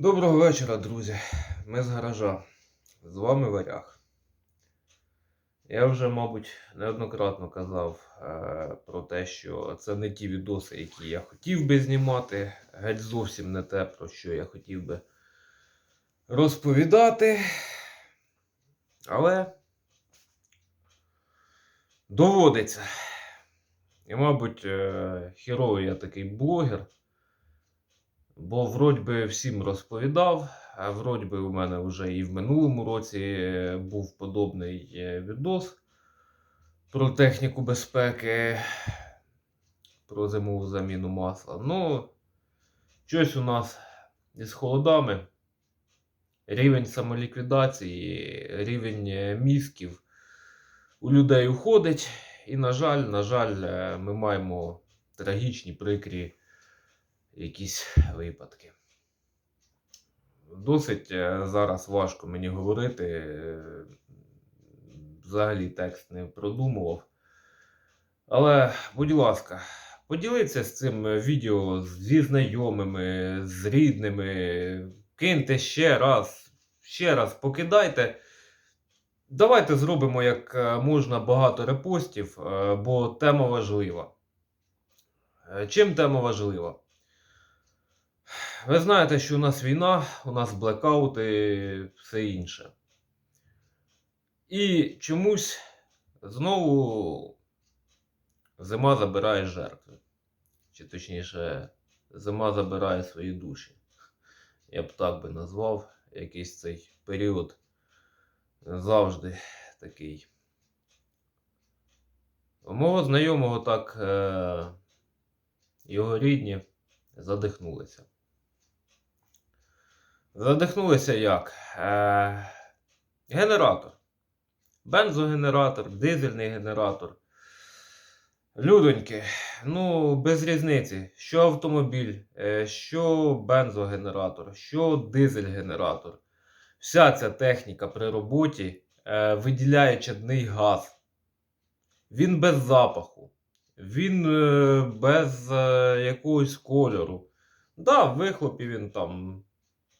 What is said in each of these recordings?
Доброго вечора, друзі. Ми з гаража. З вами Варяг. Я вже, мабуть, неоднократно казав е, про те, що це не ті відоси, які я хотів би знімати. Геть зовсім не те, про що я хотів би розповідати. Але доводиться. І, мабуть, е, хіровий я такий блогер. Бо вроді би всім розповідав, вроді би у мене вже і в минулому році е, був подобний е, відос про техніку безпеки, про зимову заміну масла. Ну, щось у нас із холодами. Рівень самоліквідації, рівень е, мізків у людей уходить. І, на жаль, на жаль, е, ми маємо трагічні прикрі якісь випадки. Досить е, зараз важко мені говорити. е, Взагалі текст не продумував. Але, будь ласка, поділіться з цим відео зі знайомими, з рідними. Киньте ще раз, ще раз покидайте. Давайте зробимо як е, можна багато репостів, бо тема важлива. Чим тема важлива? Ви знаєте, що у нас війна, у нас блекаути, все інше. І чомусь знову зима забирає жертви. Чи точніше, зима забирає свої душі. Я б так би назвав якийсь цей період завжди такий. У мого знайомого так е, його рідні задихнулися. Задихнулися як? Е, генератор. Бензогенератор, дизельний генератор. Людоньки, ну, без різниці, що автомобіль, е, що бензогенератор, що дизель-генератор. Вся ця техніка при роботі е, виділяє чадний газ. Він без запаху. Він е, без е, якогось кольору. Да, в вихлопі він там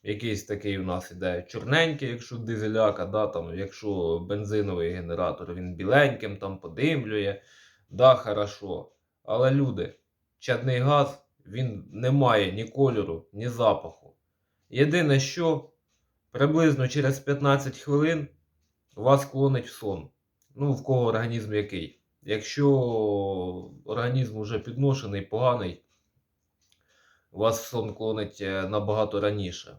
якийсь такий у нас іде чорненький, якщо дизеляка, да, там, якщо бензиновий генератор, він біленьким там подимлює. Да, хорошо. Але люди, чадний газ, він не має ні кольору, ні запаху. Єдине, що приблизно через 15 хвилин вас клонить в сон. Ну, в кого організм який. Якщо організм уже підношений, поганий, вас сон клонить е, набагато раніше.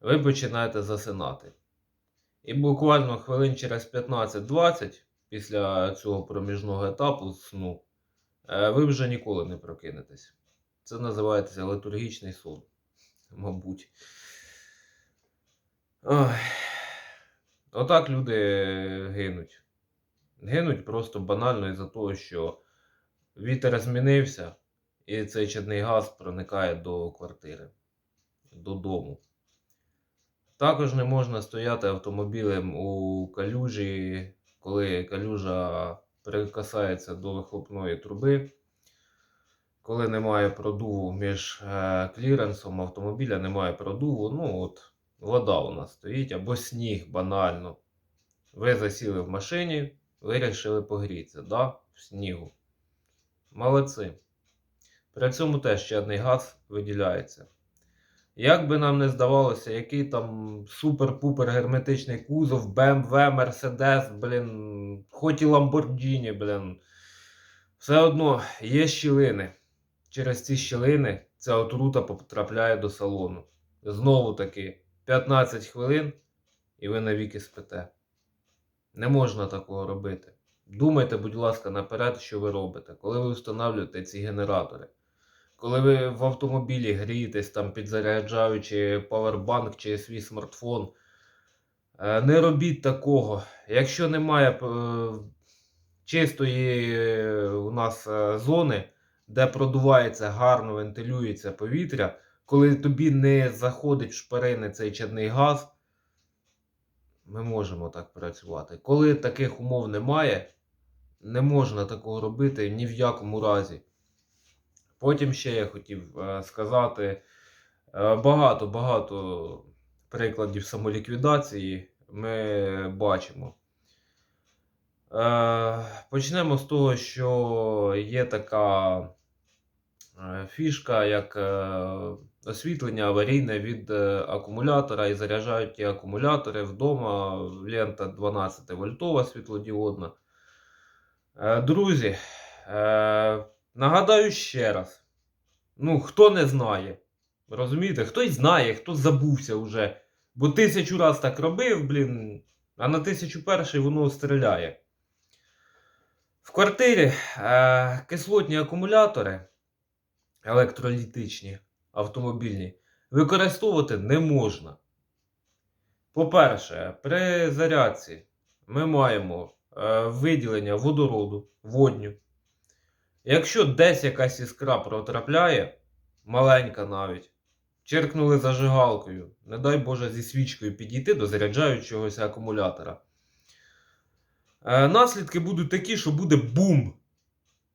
Ви починаєте засинати. І буквально хвилин через 15-20 після цього проміжного етапу сну е, ви вже ніколи не прокинетесь. Це називається летургічний сон. Мабуть. Ой. Отак люди гинуть. Гинуть просто банально із-за того, що вітер змінився, і цей чадний газ проникає до квартири, додому. Також не можна стояти автомобілем у калюжі, коли калюжа прикасається до вихлопної труби. Коли немає продуву між е, кліренсом автомобіля, немає продуву, ну от вода у нас стоїть, або сніг банально. Ви засіли в машині, вирішили погрітися, да? в снігу. Молодці. При цьому теж чадний газ виділяється. Як би нам не здавалося, який там супер-пупер герметичний кузов, BMW, Mercedes, блін, хоч і Lamborghini, блін. Все одно є щілини. Через ці щілини ця отрута потрапляє до салону. Знову таки 15 хвилин і ви навіки спите. Не можна такого робити. Думайте, будь ласка, наперед, що ви робите, коли ви встановлюєте ці генератори. Коли ви в автомобілі грієтесь, там підзаряджаючи павербанк чи свій смартфон, е, не робіть такого. Якщо немає е, чистої у нас е, зони, де продувається гарно, вентилюється повітря, коли тобі не заходить в шпарини цей чадний газ, ми можемо так працювати. Коли таких умов немає, не можна такого робити ні в якому разі. Потім ще я хотів е, сказати, Е, Багато, багато прикладів самоліквідації ми бачимо. Е, Почнемо з того, що є така е, фішка, як е, освітлення аварійне від е, акумулятора і заряджають ті акумулятори вдома. Лента 12 вольтова світлодіодна. Е, Друзі, е, нагадаю ще раз. Ну, хто не знає, розумієте, хтось знає, хто забувся вже. Бо тисячу раз так робив, блін, а на тисячу перший воно стріляє. В квартирі е, кислотні акумулятори електролітичні, автомобільні, використовувати не можна. По-перше, при зарядці ми маємо е, виділення водороду, водню. Якщо десь якась іскра протрапляє, маленька навіть, черкнули зажигалкою, не дай Боже зі свічкою підійти до заряджаючогося акумулятора. Е, наслідки будуть такі, що буде бум.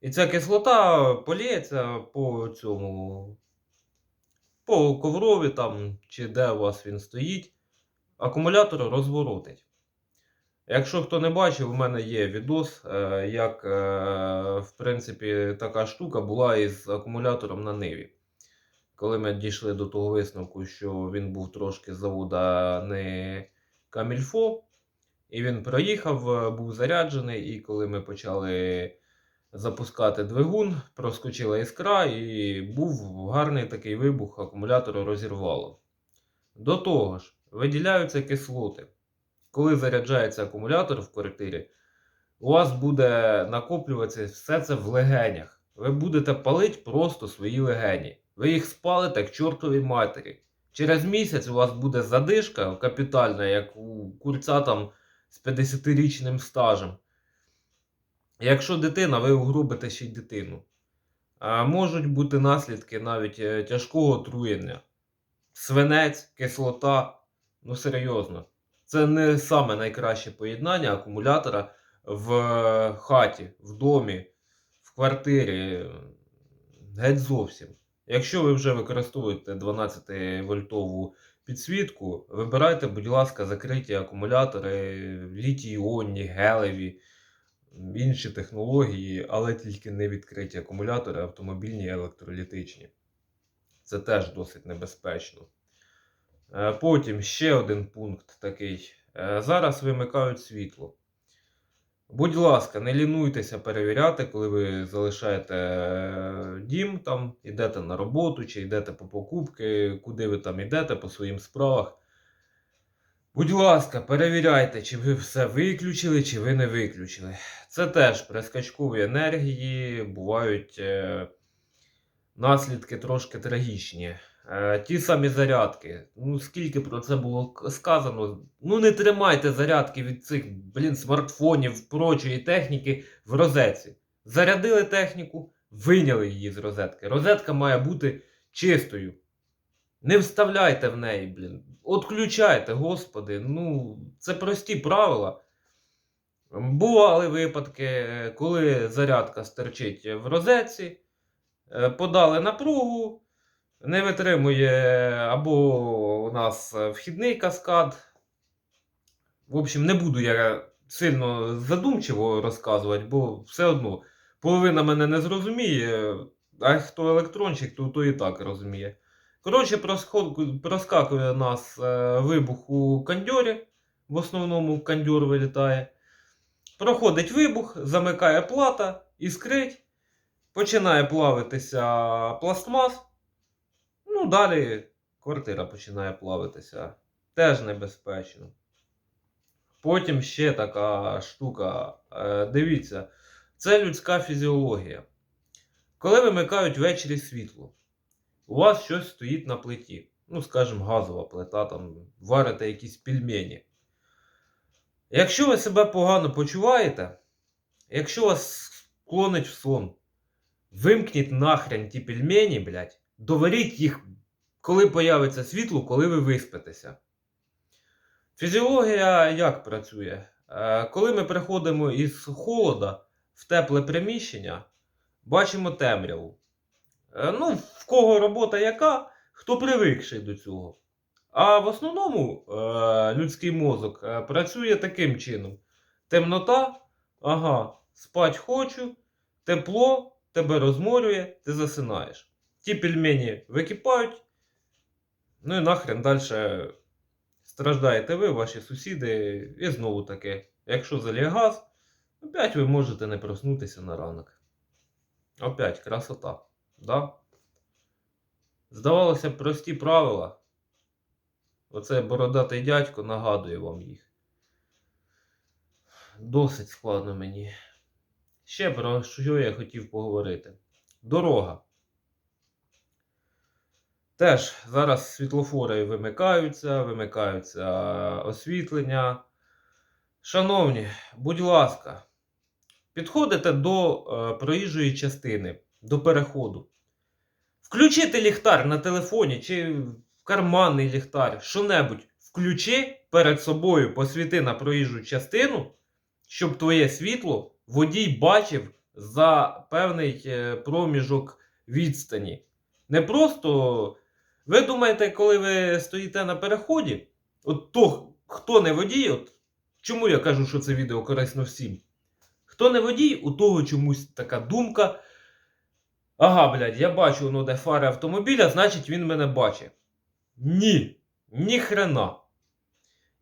І ця кислота поліється по цьому, по коврові там, чи де у вас він стоїть, акумулятор розворотить. Якщо хто не бачив, у мене є відос, е, як, е, в принципі, така штука була із акумулятором на Ниві. Коли ми дійшли до того висновку, що він був трошки з завода не Камільфо, і він проїхав, е, був заряджений, і коли ми почали запускати двигун, проскочила іскра, і був гарний такий вибух, акумулятор розірвало. До того ж, виділяються кислоти. Коли заряджається акумулятор в квартирі, у вас буде накоплюватися все це в легенях. Ви будете палити просто свої легені. Ви їх спалите к чортовій матері. Через місяць у вас буде задишка капітальна, як у курця там з 50-річним стажем. Якщо дитина, ви угробите ще й дитину. А можуть бути наслідки навіть е, тяжкого отруєння. Свинець, кислота. Ну серйозно. Це не саме найкраще поєднання акумулятора в е, хаті, в домі, в квартирі. Геть зовсім. Якщо ви вже використовуєте 12 вольтову підсвітку, вибирайте, будь ласка, закриті акумулятори, літій-іонні, гелеві, інші технології, але тільки не відкриті акумулятори, автомобільні і електролітичні. Це теж досить небезпечно. Е, Потім ще один пункт такий. Е, Зараз вимикають світло. Будь ласка, не лінуйтеся перевіряти, коли ви залишаєте е, дім, там, йдете на роботу, чи йдете по покупки, куди ви там йдете по своїм справах. Будь ласка, перевіряйте, чи ви все виключили, чи ви не виключили. Це теж при скачковій енергії бувають наслідки трошки трагічні. Е, ті самі зарядки. Ну, скільки про це було сказано. Ну, не тримайте зарядки від цих, блін, смартфонів, прочої техніки в розетці. Зарядили техніку, виняли її з розетки. Розетка має бути чистою. Не вставляйте в неї, блін. Отключайте, господи. Ну, це прості правила. Бували випадки, е, коли зарядка стерчить в розетці, е, подали напругу, не витримує або у нас вхідний каскад. В общем, не буду я сильно задумчиво розказувати, бо все одно половина мене не зрозуміє, а хто електрончик, то, то і так розуміє. Коротше, проскакує нас е, вибух у кандьорі, в основному кандьор вилітає. Проходить вибух, замикає плата, іскрить, починає плавитися пластмас. Ну, далі квартира починає плавитися. Теж небезпечно. Потім ще така штука. Е, дивіться, це людська фізіологія. Коли вимикають ввечері світло, у вас щось стоїть на плиті. Ну, скажімо, газова плита, там варите якісь пельмені. Якщо ви себе погано почуваєте, якщо вас клонить в сон, вимкніть нахрен ті пельмені, блядь, доваріть їх, коли появиться світло, коли ви виспитеся. Фізіологія як працює? Е, Коли ми приходимо із холода в тепле приміщення, бачимо темряву. Е, Ну, в кого робота яка, хто привикший до цього. А в основному е, людський мозок працює таким чином: темнота, ага, спать хочу, тепло, тебе розморює, ти засинаєш. Ті пельмені википають, ну і нахрен далі страждаєте ви, ваші сусіди, і знову таке. Якщо заліє газ, опять ви можете не проснутися на ранок. Опять красота. Да? Здавалося б, прості правила. Оце бородатий дядько нагадує вам їх. Досить складно мені. Ще про що я хотів поговорити. Дорога. Теж зараз світлофори вимикаються, вимикаються освітлення. Шановні, будь ласка, підходите до е, проїжджої частини, до переходу. Включити ліхтар на телефоні чи карманний ліхтар, що-небудь. Включи перед собою, посвіти на проїжджу частину, щоб твоє світло водій бачив за певний е, проміжок відстані. Не просто. Ви думаєте, коли ви стоїте на переході, от то, хто не водій, от чому я кажу, що це відео корисно всім? Хто не водій, у того чомусь така думка. Ага, блядь, я бачу, воно де фари автомобіля, значить він мене бачить. Ні, ні хрена.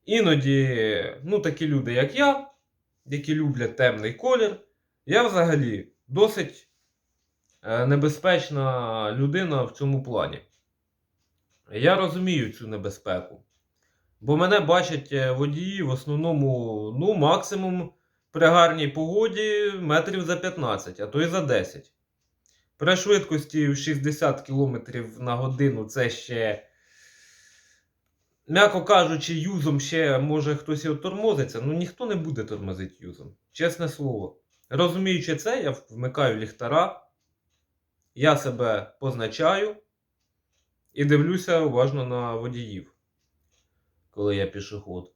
Іноді, ну, такі люди, як я, які люблять темний колір, я взагалі досить е, небезпечна людина в цьому плані. Я розумію цю небезпеку. Бо мене бачать е, водії в основному, ну, максимум при гарній погоді метрів за 15, а то й за 10. При швидкості в 60 км на годину це ще, м'яко кажучи, юзом ще може хтось і тормозиться, ну ніхто не буде тормозити юзом. Чесне слово. Розуміючи це, я вмикаю ліхтара, я себе позначаю і дивлюся уважно на водіїв, коли я пішоход.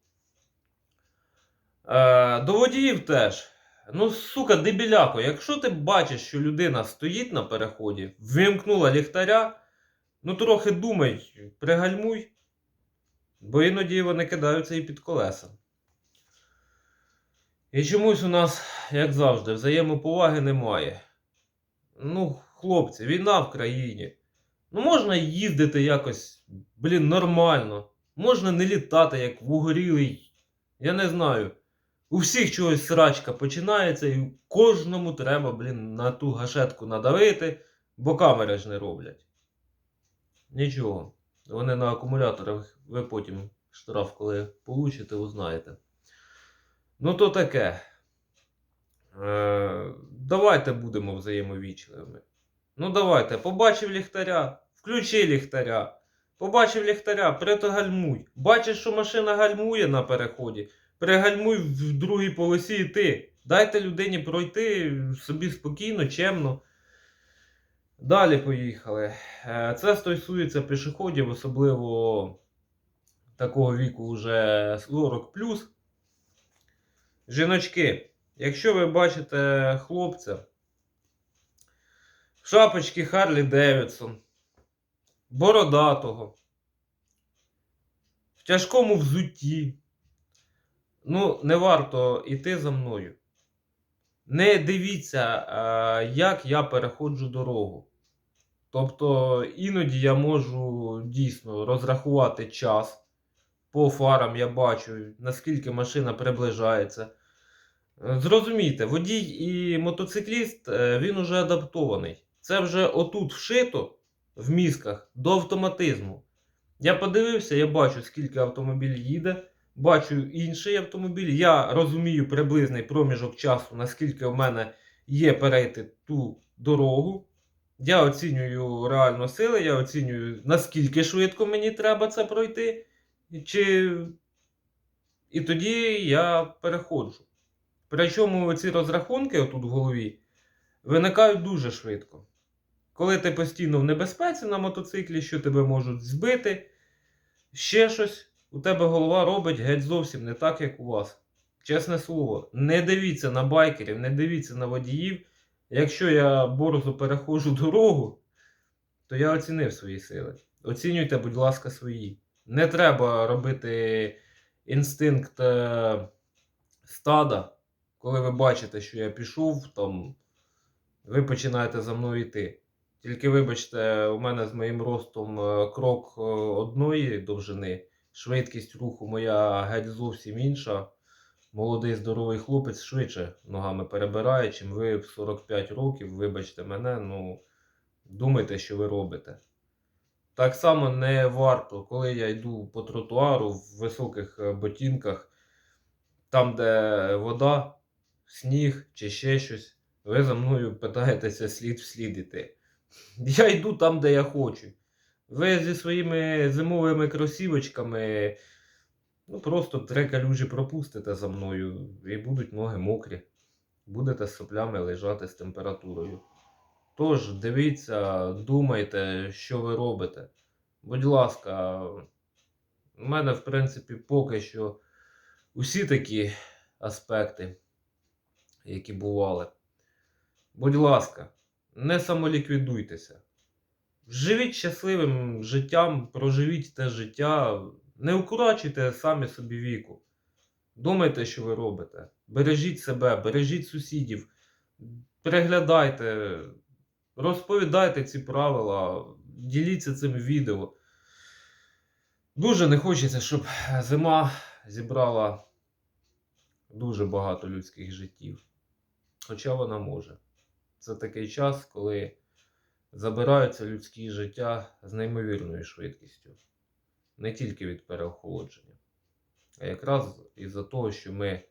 Е, до водіїв теж. Ну, сука, дебіляко, якщо ти бачиш, що людина стоїть на переході, вимкнула ліхтаря, ну трохи думай, пригальмуй, бо іноді вони кидаються і під колеса. І чомусь у нас, як завжди, взаємоповаги немає. Ну, хлопці, війна в країні. Ну, можна їздити якось, блін, нормально. Можна не літати, як вугорілий. Я не знаю. У всіх чогось срачка починається, і кожному треба, блін, на ту гашетку надавити, бо камери ж не роблять. Нічого. Вони на акумуляторах, ви потім штраф, коли получите, узнаєте. Ну, то таке. Е, давайте будемо взаємовічливими. Ну, давайте, побачив ліхтаря, включи ліхтаря. Побачив ліхтаря, притогальмуй. Бачиш, що машина гальмує на переході. Пригальмуй в другій полосі і ти. Дайте людині пройти собі спокійно, чемно. Далі поїхали. Е, Це стосується пішоходів, особливо такого віку вже 40 Жіночки, якщо ви бачите хлопця в шапочці Харлі Девідсон, бородатого, в тяжкому взутті, ну, не варто йти за мною. Не дивіться, е, як я переходжу дорогу. Тобто іноді я можу дійсно розрахувати час. По фарам я бачу, наскільки машина приближається. Е, Зрозумійте, водій і мотоцикліст е, він уже адаптований. Це вже отут вшито в мізках до автоматизму. Я подивився, я бачу, скільки автомобіль їде, бачу інший автомобіль. Я розумію приблизний проміжок часу, наскільки в мене є перейти ту дорогу. Я оцінюю реально сили, я оцінюю, наскільки швидко мені треба це пройти. Чи... І тоді я переходжу. Причому ці розрахунки отут в голові виникають дуже швидко. Коли ти постійно в небезпеці на мотоциклі, що тебе можуть збити, ще щось, у тебе голова робить геть зовсім не так, як у вас. Чесне слово, не дивіться на байкерів, не дивіться на водіїв. Якщо я борзо переходжу дорогу, то я оцінив свої сили. Оцінюйте, будь ласка, свої. Не треба робити інстинкт е, стада, коли ви бачите, що я пішов, там, ви починаєте за мною йти. Тільки вибачте, у мене з моїм ростом е, крок е, одної довжини, швидкість руху моя геть зовсім інша. Молодий здоровий хлопець швидше ногами перебирає, чим ви в 45 років, вибачте мене, ну думайте, що ви робите. Так само не варто, коли я йду по тротуару в високих е, ботинках, там, де вода, сніг чи ще щось, ви за мною питаєтеся слід в іти. Я йду там, де я хочу. Ви зі своїми зимовими кросівочками ну, просто три калюжі пропустите за мною і будуть ноги мокрі. Будете з соплями лежати з температурою. Тож, дивіться, думайте, що ви робите. Будь ласка, у мене, в принципі, поки що усі такі аспекти, які бували. Будь ласка, не самоліквідуйтеся. Живіть щасливим життям, проживіть те життя, не укорачуйте самі собі віку. Думайте, що ви робите. Бережіть себе, бережіть сусідів, переглядайте, розповідайте ці правила, діліться цим відео. Дуже не хочеться, щоб зима зібрала дуже багато людських життів. Хоча вона може. Це такий час, коли забираються людські життя з неймовірною швидкістю. Не тільки від переохолодження, а якраз із-за того, що ми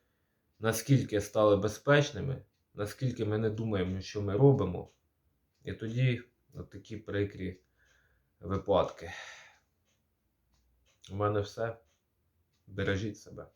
наскільки стали безпечними, наскільки ми не думаємо, що ми робимо, і тоді от такі прикрі випадки. У мене все. Бережіть себе.